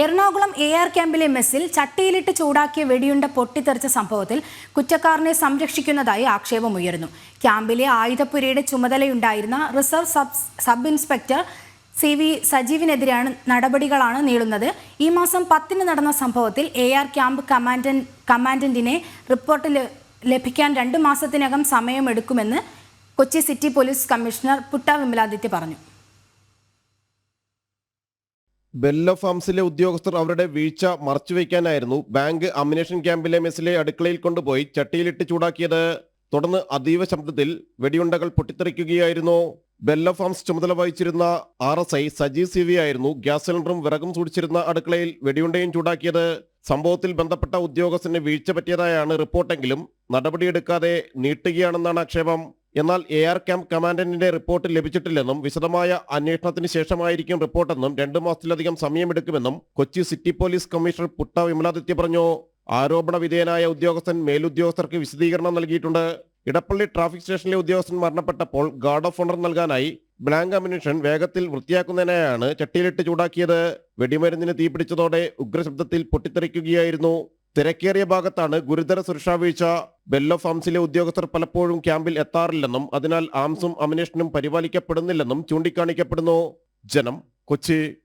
Ernakulam A R ക്യാമ്പിലെ മെസ്സിൽ ചട്ടിയിലിട്ട് ചൂടാക്കിയ വെടിയുണ്ട പൊട്ടിത്തെറിച്ച സംഭവത്തിൽ കുറ്റക്കാരനെ സംരക്ഷിക്കുന്നതായി ആക്ഷേപമുയർന്നു ക്യാമ്പിലെ ആയുധപ്പുരയുടെ ചുമതലയുണ്ടായിരുന്ന reserve sub sub inspector C V സജീവിനെതിരെയാണ് നടപടികളാണ് നീളുന്നത്. ഈ മാസം പത്തിന് നടന്ന സംഭവത്തിൽ എ ആർ ക്യാമ്പ് കമാൻഡൻ കമാൻഡന്റിനെ റിപ്പോർട്ട് ലഭിക്കാൻ രണ്ട് മാസത്തിനകം സമയമെടുക്കുമെന്ന് Kochi city police commissioner Putta Vimaladitya പറഞ്ഞു. ബെല്ലോ ഫാംസിലെ ഉദ്യോഗസ്ഥർ അവരുടെ വീഴ്ച മറച്ചുവെക്കാനായിരുന്നു ബാങ്ക് അമിനേഷൻ ക്യാമ്പിലെ മെസ്സിലെ അടുക്കളയിൽ കൊണ്ടുപോയി ചട്ടിയിലിട്ട് ചൂടാക്കിയത്. തുടർന്ന് അതീവ ശബ്ദത്തിൽ വെടിയുണ്ടകൾ പൊട്ടിത്തെറിക്കുകയായിരുന്നു. ബെല്ലോ ഫാംസ് ചുമതല വഹിച്ചിരുന്ന R S I Sajeev C V ആയിരുന്നു. ഗ്യാസ് സിലിണ്ടറും വിറകും സൂക്ഷിച്ചിരുന്ന അടുക്കളയിൽ വെടിയുണ്ടയും ചൂടാക്കിയത്. സംഭവത്തിൽ ബന്ധപ്പെട്ട ഉദ്യോഗസ്ഥന് വീഴ്ച പറ്റിയതായാണ് റിപ്പോർട്ടെങ്കിലും നടപടിയെടുക്കാതെ നീട്ടുകയാണെന്നാണ് ആക്ഷേപം. എന്നാൽ എ ആർ ക്യാമ്പ് കമാൻഡന്റിന്റെ റിപ്പോർട്ട് ലഭിച്ചിട്ടില്ലെന്നും വിശദമായ അന്വേഷണത്തിന് ശേഷമായിരിക്കും റിപ്പോർട്ടെന്നും രണ്ടു മാസത്തിലധികം സമയമെടുക്കുമെന്നും Kochi city police commissioner Putta Vimaladitya പറഞ്ഞു. ആരോപണ വിധേയനായ ഉദ്യോഗസ്ഥൻ മേലുദ്യോഗസ്ഥർക്ക് വിശദീകരണം നൽകിയിട്ടുണ്ട്. ഇടപ്പള്ളി ട്രാഫിക് സ്റ്റേഷനിലെ ഉദ്യോഗസ്ഥൻ മരണപ്പെട്ടപ്പോൾ ഗാർഡ് ഓഫ് ഓണർ നൽകാനായി ബ്ലാങ്ക് അമ്യൂണിഷൻ വേഗത്തിൽ വൃത്തിയാക്കുന്നതിനായാണ് ചട്ടിയിലിട്ട് ചൂടാക്കിയത്. വെടിമരുന്നിന് തീപിടിച്ചതോടെ ഉഗ്രശബ്ദത്തിൽ പൊട്ടിത്തെറിക്കുകയായിരുന്നു. തിരക്കേറിയ ഭാഗത്താണ് ഗുരുതര സുരക്ഷാ വീഴ്ച. ബെല്ലോ ഫാംസിലെ ഉദ്യോഗസ്ഥർ പലപ്പോഴും ക്യാമ്പിൽ എത്താറില്ലെന്നും അതിനാൽ ആംസും അമിനേഷനും പരിപാലിക്കപ്പെടുന്നില്ലെന്നും ചൂണ്ടിക്കാണിക്കപ്പെടുന്നു. ജനം കൊച്ചി.